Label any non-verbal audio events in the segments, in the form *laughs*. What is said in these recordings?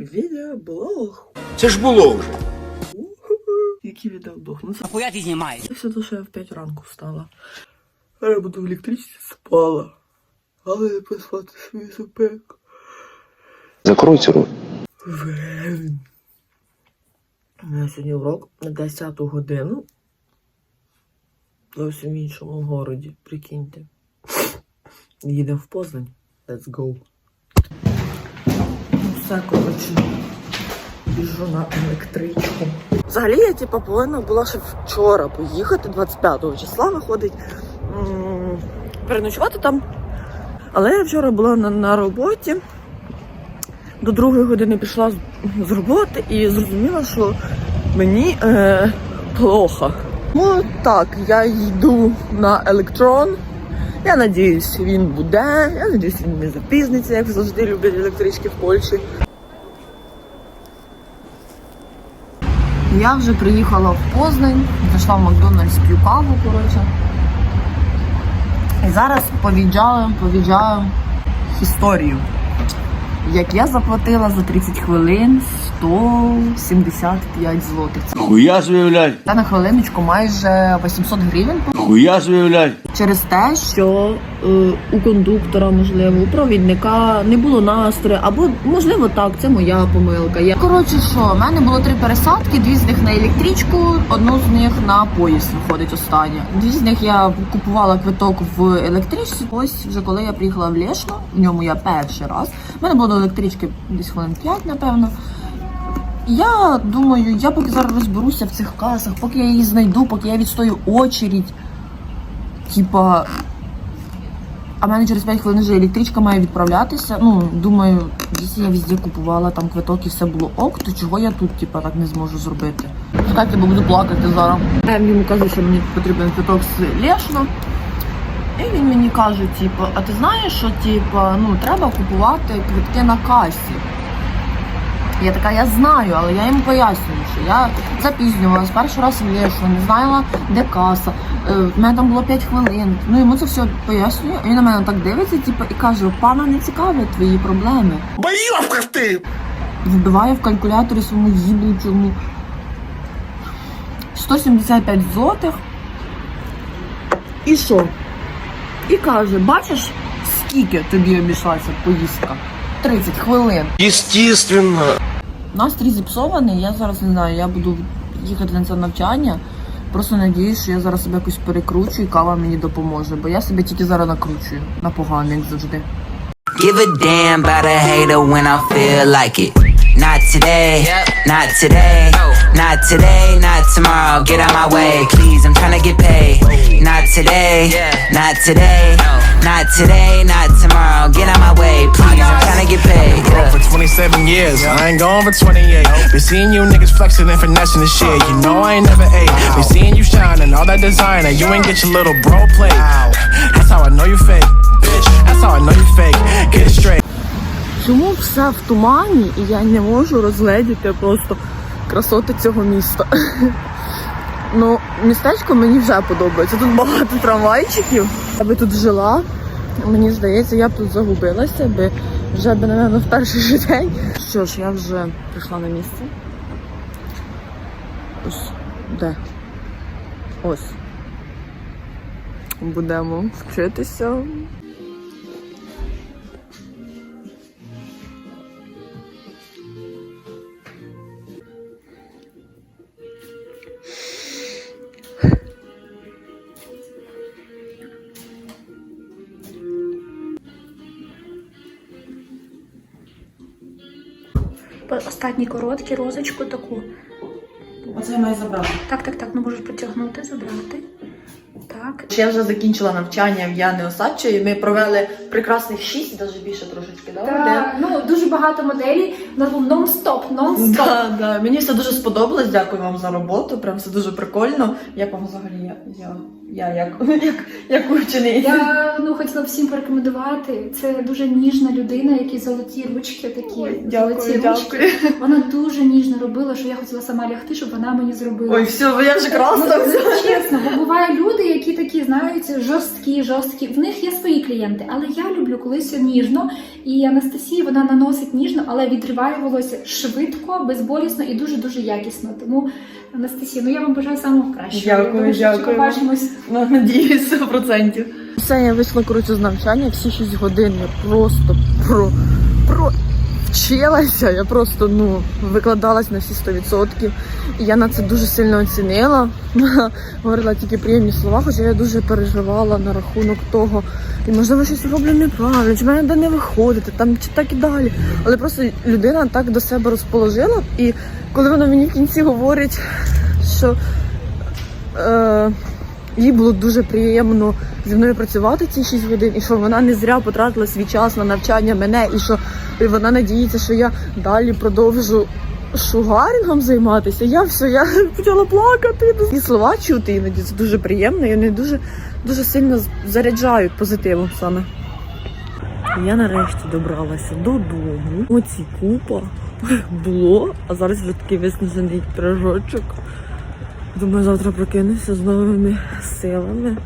Відеоблог. Це ж було вже. Який відеоблог? Ну це Хуя ти знімаєш? все то, що я в 5 ранку встала. А я буду в електричці спала. Але не поспати свою супеку. Закройте рот. У мене сьогодні урок на 10 годину. Зовсім в іншому городі, прикиньте. Їдемо в Познаń. Let's go. Все, коротше. Біжу на електричку. Взагалі я типу, повинна була ще вчора поїхати, 25 числа виходить. Переночувати там. Але я вчора була на, на роботі. До другої години пішла з, з роботи і зрозуміла, що мені е, плохо. Ну так, я йду на електрон. Я надіюсь, він буде. Я надіюсь, він не запізниться, як завжди люблять електрички в Польщі. Я вже приїхала в Познань, зайшла в Макдональдс п'ю каву, коротше. І зараз повіджаю, повіджаю історію. Як я заплатила за 30 хвилин 175 злотих. Хуя заявлять, на хвилиночку майже 800 гривень хуя заявлять. через те, що е, у кондуктора, можливо, у провідника не було настрою, або можливо так, це моя помилка. Я коротше, що в мене було три пересадки, дві з них на електричку, одну з них на поїзд виходить остання. Дві з них я купувала квиток в електричці. Ось вже коли я приїхала в Лєшно, в ньому я перший раз. У мене було електрички десь хвилин 5, напевно. Я думаю, я поки зараз розберуся в цих касах, поки я її знайду, поки я відстою очередь. Типа. А мене через 5 хвилин вже електричка має відправлятися. Ну, думаю, якщо я везде купувала там квиток і все було ок, то чого я тут, типа, так не зможу зробити? Чекайте, бо буду плакати зараз. Я йому кажу, що мені потрібен квиток з Лешно. І він мені каже, типу, а ти знаєш, що типу, ну, треба купувати квитки на касі. Я така, я знаю, але я йому пояснюю, що я запізнювалась перший раз в Лєшу, не знала, де каса. Е, В мене там було 5 хвилин. Ну йому це все пояснюю. Він на мене так дивиться, типу, і каже, пана не цікавлять твої проблеми. Бойовка ти! Вбиває в калькуляторі своєму їблучому 175 злотих. І що? І каже, бачиш, скільки тобі обійшлася поїздка? 30 хвилин. Естественно. Настрій зіпсований, я зараз не знаю, я буду їхати на це навчання. Просто надіюсь, що я зараз себе якось перекручу і кава мені допоможе, бо я себе тільки зараз накручую на погане, як завжди. Give a damn about a hater when I feel like it. Not today, not today, not today, not tomorrow. Get out my way, please. I'm tryna get paid. Today, not today, not today, not tomorrow. Get out my way, please. I'm tryna get paid. Broke for 27 years, I ain't going for 28. Been seeing you niggas flexing and finessing the shit. You know I ain't never ate. Been seeing you shining, all that designer. You ain't get your little bro plate. That's how I know you fake. Bitch, that's how I know you fake. Get it straight. Чому все в тумані, і я не можу розгледіти просто красоти цього міста? Ну, містечко мені вже подобається. Тут багато трамвайчиків. Я би тут жила. Мені здається, я б тут загубилася, би вже би, напевно, в перший же день. Що ж, я вже прийшла на місце. Ось де? Ось. Будемо вчитися. Останні короткі, розочку таку. Оце я маю забрати. Так, так, так, ну можеш потягнути, забрати. Я вже закінчила навчання в Яни Осадчої. Ми провели прекрасних шість, навіть більше трошечки. Да? Так, ну дуже багато моделей. Був нон-стоп, нон-стоп. Да, да. Мені все дуже сподобалось. Дякую вам за роботу. Прям все дуже прикольно. Як вам взагалі я, я, я як, *laughs* як, як учений? Я ну хотіла всім порекомендувати. Це дуже ніжна людина, які золоті ручки такі. Ой, дякую, золоті дякую. ручки. Вона дуже ніжно робила, що я хотіла сама лягти, щоб вона мені зробила. Ой, все, я вже красна. Ну, чесно, бо бувають люди, які такі, знаєте, жорсткі, жорсткі. В них є свої клієнти, але я люблю, коли все ніжно. І Анастасія вона наносить ніжно, але відриває волосся швидко, безболісно і дуже дуже якісно. Тому Анастасія, ну я вам бажаю самого кращого. Дякую, Я що дякую. Побачимось. Ну, надіюсь, 100%. Все, я вийшла коротше з навчання, всі 6 годин я просто про, про вчилася. Я просто ну викладалась на всі 100%. І я на це дуже сильно оцінила. *laughs* Говорила тільки приємні слова, хоча я дуже переживала на рахунок того. І можливо щось роблю неправильно, чи мене де не виходити, там чи так і далі. Але просто людина так до себе розположила. І коли вона мені в кінці говорить, що. Е, їй було дуже приємно зі мною працювати ці 6 годин, і що вона не зря потратила свій час на навчання мене, і що вона надіється, що я далі продовжу шугарінгом займатися. Я все, я *laughs* почала плакати. І слова чути іноді це дуже приємно, і вони дуже, дуже сильно заряджають позитивом саме. Я нарешті добралася додому. Оці купа *laughs* було, а зараз вже такий виснажений пирожочок. Думаю, завтра прокинуся з новими силами.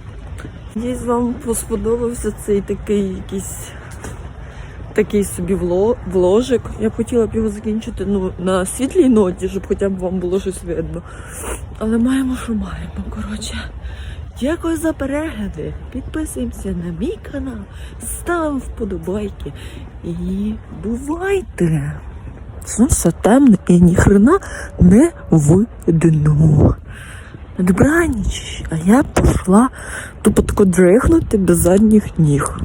Надіюсь, вам сподобався цей такий якийсь такий собі вложик. Я б хотіла б його закінчити ну, на світлій ноті, щоб хоча б вам було щось видно. Але маємо, що маємо. Коротше. Дякую за перегляди. Підписуємося на мій канал, ставимо вподобайки. І бувайте! Це темне і ніхрена не видно. На добраніч, а я пішла тупо тако дрихнути без задніх ніг.